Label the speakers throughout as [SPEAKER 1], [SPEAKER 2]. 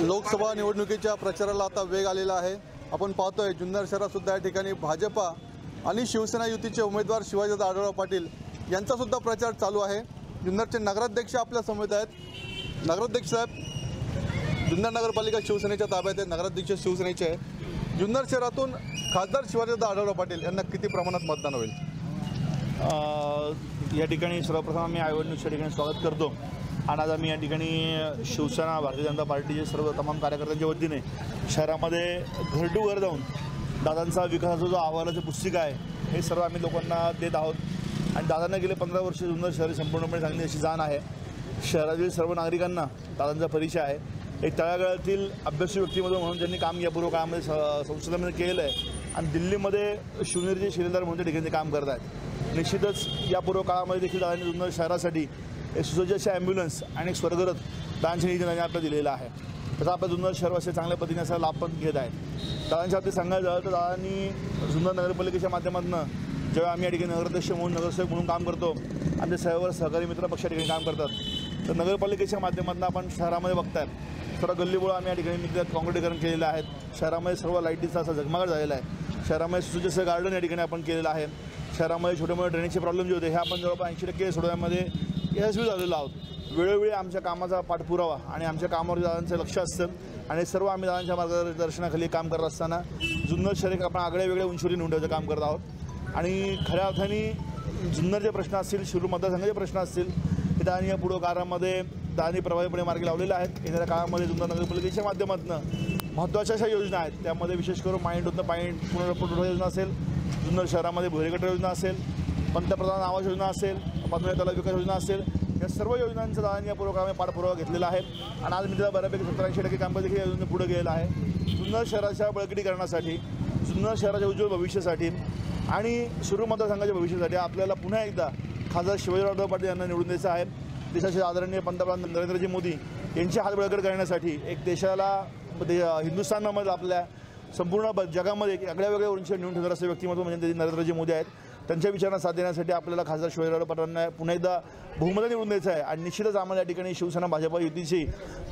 [SPEAKER 1] लोकसभा निवडणुकीच्या प्रचाराला आता वेग आलेला आहे. आपण पाहतोय जुन्नर शहरातसुद्धा या ठिकाणी भाजपा आणि शिवसेना युतीचे उमेदवार शिवाजी आढळराव पाटील यांचासुद्धा प्रचार चालू आहे. जुन्नरचे नगराध्यक्ष आपल्या समेत आहेत. नगराध्यक्ष साहेब जुन्नर नगरपालिका शिवसेनेच्या ताब्यात आहे नगराध्यक्ष शिवसेनेचे आहे जुन्नर शहरातून खासदार शिवाजी आढळराव पाटील यांना किती प्रमाणात मतदान होईल?
[SPEAKER 2] या ठिकाणी सर्वप्रथम आम्ही आयवड ठिकाणी स्वागत करतो. आणि आज आम्ही या ठिकाणी शिवसेना भारतीय जनता पार्टीचे सर्व तमाम कार्यकर्त्यांच्या वतीने शहरामध्ये घर घर जाऊन दादांचा विकासाचा जो अहवालाची पुस्तिका आहे हे सर्व आम्ही लोकांना देत आहोत. आणि दादांना गेले पंधरा वर्ष जुन्नर शहर संपूर्णपणे सांगली अशी जाण आहे. शहरातील सर्व नागरिकांना दादांचा परिचय आहे. एक तळागाळातील अभ्यासू व्यक्तिमत्व म्हणून त्यांनी काम या पूर्व काळामध्ये स- संसदेमध्ये केलेलं आहे आणि दिल्लीमध्ये शिवनेरीचे शिलेदार म्हणून त्या ठिकाणी काम करत आहेत. निश्चितच या पूर्व काळामध्ये देखील दादांनी जुन्नर शहरासाठी एक सुसज्ज ॲम्ब्युलन्स आणि एक स्वर्गरथ दानशे निधी आपल्याला दिलेला आहे. त्याचा आपल्या जुन्नर शहरवासी चांगल्या पद्धतीने असा लाभ पण घेत आहेत. दादांच्या बाबतीत सांगायचं झालं तर दादांनी जुन्नर नगरपालिकेच्या माध्यमातून जेव्हा आम्ही या ठिकाणी नगराध्यक्ष म्हणून नगरसेवक म्हणून काम करतो आमचे सर्व सहकारी मित्र पक्ष या ठिकाणी काम करतात तर नगरपालिकेच्या माध्यमातून आपण शहरामध्ये बघताय सर्व गल्लीबोळं आम्ही या ठिकाणी निघतात काँक्रिटीकरण केलेलं आहे. शहरामध्ये सर्व लाईटीचा असा झगमगाट झालेला आहे. शहरामध्ये सुसज्ज गार्डन या ठिकाणी आपण केलेलं आहे. शहरामध्ये छोटे मोठे ड्रेनेजचे प्रॉब्लेम जे होते हे आपण जवळपास ऐंशी टक्के सोडवण्यामध्ये यशस्वी झालेलो आहोत. वेळोवेळी आमच्या कामाचा पाठपुरावा आणि आमच्या कामावर दादांचं लक्ष असतं. आणि सर्व आम्ही दादांच्या मार्गदर्शनाखाली काम करत असताना जुन्नर शरीर आपण आगळे वेगळे उंचीवरी नेऊन काम करत आहोत. आणि खऱ्या अर्थाने जुन्नरचे प्रश्न असतील शिरूर मतदारसंघाचे प्रश्न असतील हे दादांनी या पुढं काळामध्ये प्रभावीपणे मार्गी लावलेले आहेत. येणाऱ्या काळामध्ये जुन्नर नगरपालिकेच्या माध्यमातून महत्त्वाच्या अशा योजना आहेत. त्यामध्ये विशेष करून माइंड होतं पाईंट पुनर्पुरवठा योजना असेल जुन्नर शहरामध्ये भुरेगट योजना असेल पंतप्रधान आवास योजना असेल पातळी तलाव विकास योजना असेल या सर्व योजनांचा दादांनी या पाठपुरावा घेतलेला आहे. आणि आज मी त्याला बऱ्यापैकी सत्तरऐंशी टक्के कामकाज देखील या योजने पुढे गेलेलं आहे. जुन्नर शहराच्या बळकटीकरणासाठी जुन्नर शहराच्या उज्ज्वल भविष्यासाठी आणि सुरू मतदारसंघाच्या भविष्यासाठी आपल्याला पुन्हा एकदा खासदार शिवाजीराव पाटील यांना निवडून द्यायचं आहे. देशाचे आदरणीय पंतप्रधान नरेंद्रजी मोदी यांची हात बळकट करण्यासाठी एक देशाला दे हिंदुस्थानामध्ये आपल्या संपूर्ण जगामध्ये एक आगळ्या वेगळ्या उंचीवर नेऊन ठेवणार असं व्यक्तिमत्व म्हणजे नरेंद्रजी मोदी आहेत. त्यांच्या विचारांना साथ देण्यासाठी आपल्याला खासदार शिवाजीराव पाटलांना पुन्हा एकदा बहुमत निवडून द्यायचं आहे. आणि निश्चितच आम्हाला या ठिकाणी शिवसेना भाजपा युतीची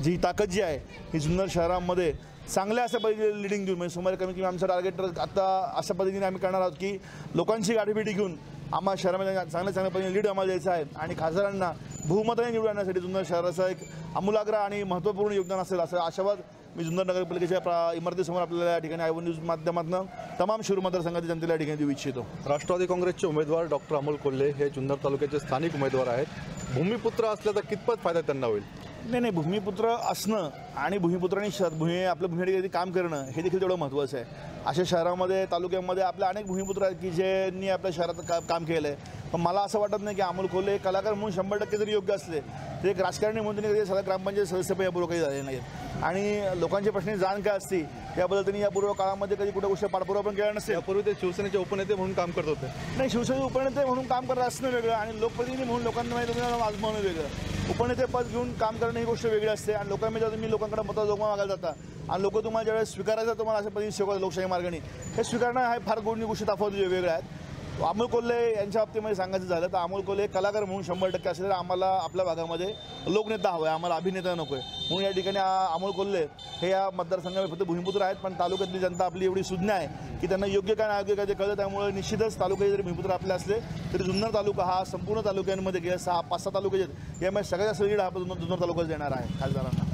[SPEAKER 2] जी ताकद जी आहे ही जुन्नर शहरामध्ये चांगल्या अशा पद्धतीने लिडिंग देऊन म्हणजे सुमारे कमी कमी आमचं टार्गेट आता अशा पद्धतीने आम्ही करणार आहोत की लोकांची गाठीभेटी घेऊन आम्हाला शहरामध्ये चांगल्या चांगल्या पद्धतीने लीड आम्हाला द्यायचं आहे. आणि खासदारांना बहुमताने निवडण्यासाठी जुन्नर शहराचा एक आमूलाग्र आणि महत्त्वपूर्ण योगदान असेल असं आशावाद मी जुन्नर नगरपालिकेच्या प्रा इमारतीसमोर आपल्याला या ठिकाणी आयवन न्यूज माध्यमातून तमाम शिरूर मतदारसंघातील जनतेला या ठिकाणी देऊ इच्छितो.
[SPEAKER 1] राष्ट्रवादी काँग्रेसचे उमेदवार डॉक्टर अमोल कोल्हे हे जुन्नर तालुक्याचे स्थानिक उमेदवार आहेत. भूमिपुत्र असल्याचा कितपत फायदा त्यांना होईल?
[SPEAKER 2] नाही नाही भूमिपुत्र असणं आणि भूमिपुत्रांनी श भूमी आपल्या भूमीसाठी काम करणं हे देखील तेवढं महत्त्वाचं आहे. अशा शहरामध्ये तालुक्यामध्ये आपले अनेक भूमिपुत्र आहेत की ज्यांनी आपल्या शहरात का काम केलं आहे पण मला असं वाटत नाही की अमोल कोल्हे एक कलाकार म्हणून शंभर टक्के जरी योग्य असले तरी एक राजकारणी म्हणून त्यांनी सगळ्या ग्रामपंचायत सदस्यपण यापूर्वी काही झाले नाहीत. आणि लोकांच्या प्रश्नी जाण काय असते याबद्दल त्यांनी यापूर्व काळामध्ये कधी कुठे गोष्ट पाठपुरावा पण केला नसेल.
[SPEAKER 1] यापूर्वी ते शिवसेनेचे उपनेते म्हणून काम करत होते.
[SPEAKER 2] नाही शिवसेना उपनेते म्हणून काम करत असणं वेगळं आणि लोकप्रतिनिधी म्हणून लोकांना माहिती आजमावणं वेगळं. उपनेते पद घेऊन काम करणं ही गोष्ट वेगळी असते आणि लोकांमध्ये जेव्हा तुम्ही लोकांकडे मतं जोगमा मागायला जाता. आणि लोक तुम्हाला ज्यावेळेस स्वीकारायचं तुम्हाला अशा पद्धतीने शिकवतात लोकशाही मार्गाने. हे स्वीकारणं हा फार गोडणी गोष्टी तफावत वेगळ्या आहेत. अमोल कोल्हे यांच्या बाबतीमध्ये सांगायचं झालं तर अमोल कोल्हे कलाकार म्हणून शंभर टक्के असेल तर आम्हाला आपल्या भागामध्ये लोकनेता हवा आहे आम्हाला अभिनेता नको आहे म्हणून या ठिकाणी अमोल कोल्हे हे या मतदारसंघामध्ये फक्त भूमिपुत्र आहेत पण तालुक्यातली जनता आपली एवढी सुज्ञ आहे की त्यांना योग्य काय अयोग्य काय ते कळलं त्यामुळे निश्चितच तालुक्याचे जरी भूमिपुत्र आपले असले तरी जुन्नर तालुका हा संपूर्ण तालुक्यांमध्ये गेल्या सहा पाच सहा तालुके आहेत. यामध्ये सगळ्यात जास्त लीड हा आपण जुन्नर तालुक्यात देणार आहे खासदारांना.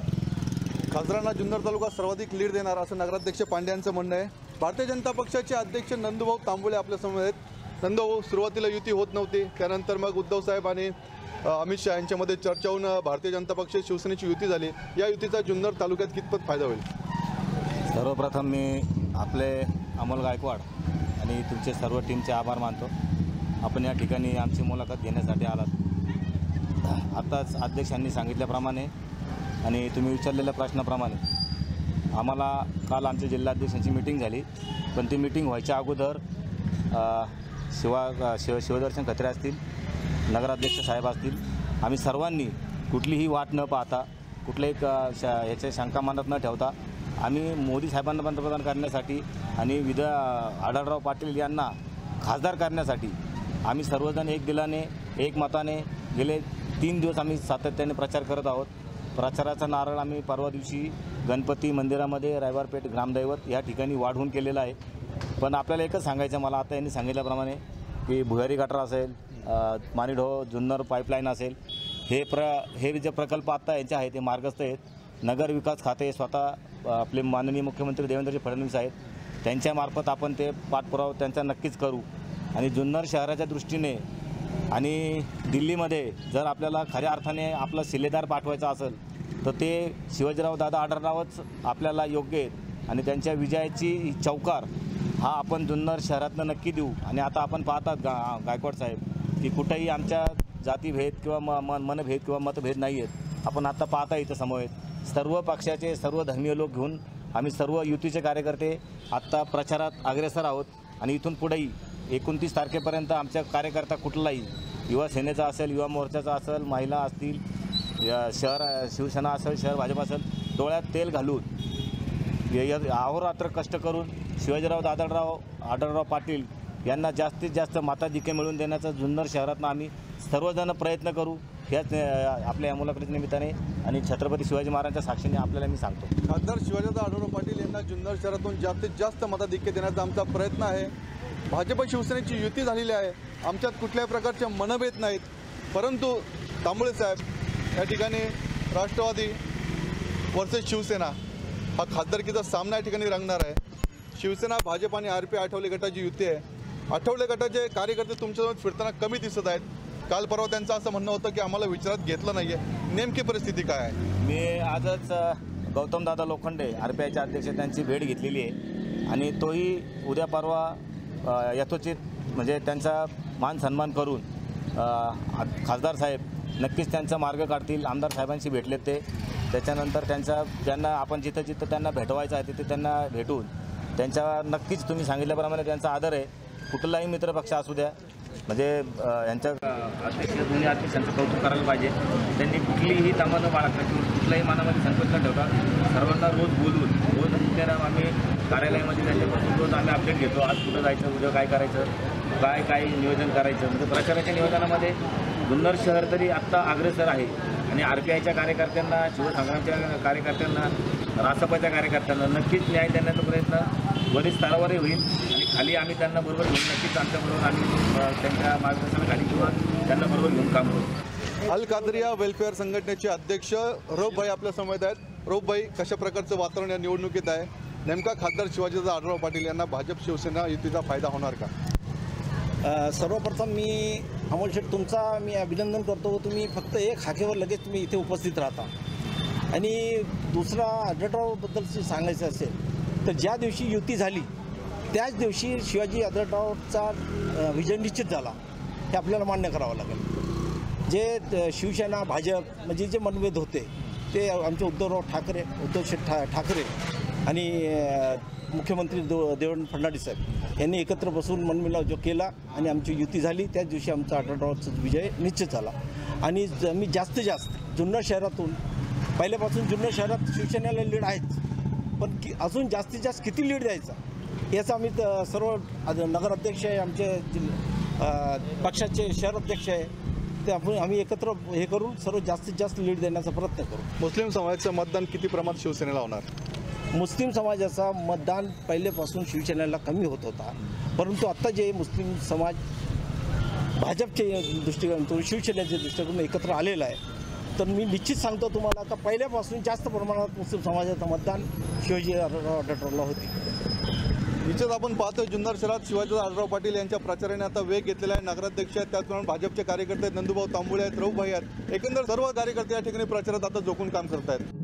[SPEAKER 1] खासदारांना जुन्नर तालुका सर्वाधिक लीड देणार असं नगराध्यक्ष पांड्यांचं म्हणणं आहे. भारतीय जनता पक्षाचे अध्यक्ष नंदूभाऊ तांबोळे आपल्यासमोर आहेत. नंदभाऊ हो, सुरुवातीला युती होत नव्हती. त्यानंतर मग उद्धव साहेब आणि अमित शहा यांच्यामध्ये चर्चा होऊन भारतीय जनता पक्ष शिवसेनेची युती झाली. या युतीचा जुन्नर तालुक्यात कितपत फायदा होईल?
[SPEAKER 3] सर्वप्रथम मी आपले अमोल गायकवाड आणि तुमचे सर्व टीमचे आभार मानतो. आपण या ठिकाणी आमची मुलाखत घेण्यासाठी आलात. आत्ताच अध्यक्षांनी सांगितल्याप्रमाणे आणि तुम्ही विचारलेल्या प्रश्नाप्रमाणे आम्हाला काल आमच्या जिल्हाध्यक्षांची मिटिंग झाली. पण ती मिटिंग व्हायच्या अगोदर शिवा शिव शिवदर्शन खत्रे असतील नगराध्यक्ष साहेब असतील आम्ही सर्वांनी कुठलीही वाट न पाहता कुठल्याही एक श याच्या शंका मनात न ठेवता आम्ही मोदी साहेबांना पंतप्रधान करण्यासाठी आणि विद आढळराव पाटील यांना खासदार करण्यासाठी आम्ही सर्वजण एक दिलाने एक मताने गेले तीन दिवस आम्ही सातत्याने प्रचार करत आहोत. प्रचाराचा नारळ आम्ही परवा दिवशी गणपती मंदिरामध्ये रायवारपेठ ग्रामदैवत या ठिकाणी वाढवून केलेला आहे. पण आपल्याला एकच सांगायचं मला आता यांनी सांगितल्याप्रमाणे की भुयारी गटर असेल मानिढो जुन्नर पाईपलाईन असेल हे प्र हे जे प्रकल्प आत्ता यांचे आहेत ते मार्गस्थ आहेत. नगर विकास खाते स्वतः आपले माननीय मुख्यमंत्री देवेंद्रजी फडणवीस आहेत. त्यांच्यामार्फत आपण ते पाठपुरावा त्यांचा नक्कीच करू. आणि जुन्नर शहराच्या दृष्टीने आणि दिल्लीमध्ये जर आपल्याला खऱ्या अर्थाने आपला शिलेदार पाठवायचा असेल तर ते शिवाजीराव दादा आढळरावच आपल्याला योग्य आहेत. आणि त्यांच्या विजयाची चौकार हा आपण जुन्नर शहरातनं नक्की देऊ. आणि आता आपण पाहतात गा गायकवाड साहेब की कुठेही आमच्या जातीभेद किंवा म मन मनभेद किंवा मतभेद नाही आहेत आपण आत्ता पाहता इथं समोर आहेत सर्व पक्षाचे सर्व धर्मीय लोक घेऊन आम्ही सर्व युतीचे कार्यकर्ते आत्ता प्रचारात अग्रेसर आहोत. आणि इथून पुढेही एकोणतीस तारखेपर्यंत आमच्या कार्यकर्ता कुठलाही युवा सेनेचा असेल युवा मोर्चाचा असेल महिला असतील शहर शिवसेना असेल शहर भाजप असेल डोळ्यात तेल घालून य- अहोरात्र कष्ट करून शिवाजीराव दादरराव आढळराव पाटील यांना जास्तीत जास्त माताधिक्य मिळवून देण्याचा जुन्नर शहरातनं आम्ही सर्वजण प्रयत्न करू ह्याच आपल्या या मुलाखतीच्या निमित्ताने आणि छत्रपती शिवाजी महाराजांच्या साक्षीने आपल्याला मी सांगतो.
[SPEAKER 1] खासदार शिवाजीराव आढळराव पाटील यांना जुन्नर शहरातून जास्तीत जास्त मताधिक्य देण्याचा आमचा प्रयत्न आहे. भाजप शिवसेनेची युती झालेली आहे. आमच्यात कुठल्याही प्रकारचे मनभेद नाहीत. परंतु तांबळे साहेब या ठिकाणी राष्ट्रवादी वर्सेस शिवसेना हा खासदारकीचा सामना या ठिकाणी रंगणार आहे. शिवसेना भाजप आणि आर पी आठवले गटाची युती आहे. आठवले गटाचे कार्यकर्ते तुमच्यासोबत फिरताना कमी दिसत आहेत. काल परवा त्यांचं असं म्हणणं होतं की आम्हाला विचारात घेतलं नाही आहे नेमकी परिस्थिती काय आहे?
[SPEAKER 3] मी आजच गौतमदादा लोखंडे आर पी आयचे अध्यक्ष त्यांची भेट घेतलेली आहे. आणि तोही उद्या परवा यथोचित म्हणजे त्यांचा मान सन्मान करून खासदार साहेब नक्कीच त्यांचा मार्ग काढतील. आमदार साहेबांशी भेटलेत ते. त्याच्यानंतर त्यांचा ज्यांना आपण जिथं जिथं त्यांना भेटवायचं आहे तिथे त्यांना भेटून त्यांच्या नक्कीच तुम्ही सांगितल्याप्रमाणे त्यांचा आदर आहे. कुठलाही मित्रपक्ष असू द्या म्हणजे यांच्या अध्यक्ष दोन्ही अध्यक्षांचं कौतुक करायला पाहिजे. त्यांनी कुठलीही तमा न बाळगता किंवा कुठल्याही मनामध्ये संकोच न ठेवता सर्वांना रोज बोलून रोज त्याला आम्ही कार्यालयामध्ये त्यांच्यापासून रोज आम्ही अपडेट घेतो. आज कुठं जायचं उद्या काय करायचं काय काय नियोजन करायचं? म्हणजे प्रचाराच्या नियोजनामध्ये जुन्नर शहर तरी आत्ता अग्रेसर आहे. आणि आर पी आयच्या कार्यकर्त्यांना शिवसंग्रामच्या कार्यकर्त्यांना रासपाच्या कार्यकर्त्यांना नक्कीच न्याय देण्याचा प्रयत्न वरिष्ठ स्तरावरही होईल. आणि खाली आम्ही त्यांना बरोबर घेऊन नक्कीच आमच्याबरोबर आम्ही त्यांच्या मार्गदर्शनाखाली किंवा त्यांना बरोबर घेऊन काम करू.
[SPEAKER 1] अल कादरिया वेलफेअर संघटनेचे अध्यक्ष रौफ भाई आपल्यासमोर आहेत. रौफ भाई कशा प्रकारचं वातावरण या निवडणुकीत आहे? नेमका खासदार शिवाजीराव आढळराव पाटील यांना भाजप शिवसेना युतीचा फायदा होणार का?
[SPEAKER 4] सर्वप्रथम मी अमोल शेठ तुमचा मी अभिनंदन करतो. तुम्ही फक्त एक हाकेवर लगेच तुम्ही इथे उपस्थित राहता. आणि दुसरा आढळरावबद्दल सांगायचं असेल तर ज्या दिवशी युती झाली त्याच दिवशी शिवाजी आढळरावचा विजय निश्चित झाला. हे आपल्याला मान्य करावं लागेल. जे शिवसेना भाजप म्हणजे जे मनभेद होते ते आमचे उद्धवराव ठाकरे उद्धवशेठ ठा ठाकरे आणि मुख्यमंत्री दो देवेंद्र फडणवीस साहेब यांनी एकत्र बसून मनमिलाव जो केला आणि आमची युती झाली त्याच दिवशी आमचा आढळरावचा विजय निश्चित झाला. आणि मी जास्तीत जास्त जुन्नर शहरातून पहिल्यापासून जुन्नर शहरात शिवसेनेला लीड आहेच. पण कि अजून जास्तीत जास्त किती लीड द्यायचा? याचं आम्ही सर्व नगराध्यक्ष आहे आमचे जिल्हा- पक्षाचे शहर अध्यक्ष आहे. ते आपण आम्ही एकत्र हे करून सर्व जास्तीत जास्त लीड देण्याचा प्रयत्न करू.
[SPEAKER 1] मुस्लिम समाजाचं मतदान किती प्रमाणात शिवसेनेला होणार?
[SPEAKER 4] मुस्लिम समाजाचा मतदान पहिलेपासून शिवसेनेला कमी होत होता. परंतु आत्ता जे मुस्लिम समाज भाजपचे दृष्टिकोनातून शिवसेनेच्या दृष्टिकोनातून एकत्र आलेलं आहे तर मी निश्चित सांगतो तुम्हाला का पहिल्यापासून जास्त प्रमाणात मुस्लिम समाजाचं मतदान शिवाजी आढळरावला होते.
[SPEAKER 1] निश्चित आपण पाहतोय जुन्नर शहरात शिवाजी आढळराव पाटील यांच्या प्रचाराने आता वेग घेतलेला आहे. नगराध्यक्ष आहेत त्याचप्रमाणे भाजपचे कार्यकर्ते आहेत नंदुभाऊ तांबुळे आहेत रऊभाई आहेत. एकंदर सर्व कार्यकर्ते या ठिकाणी प्रचारात आता जोखून काम करत आहेत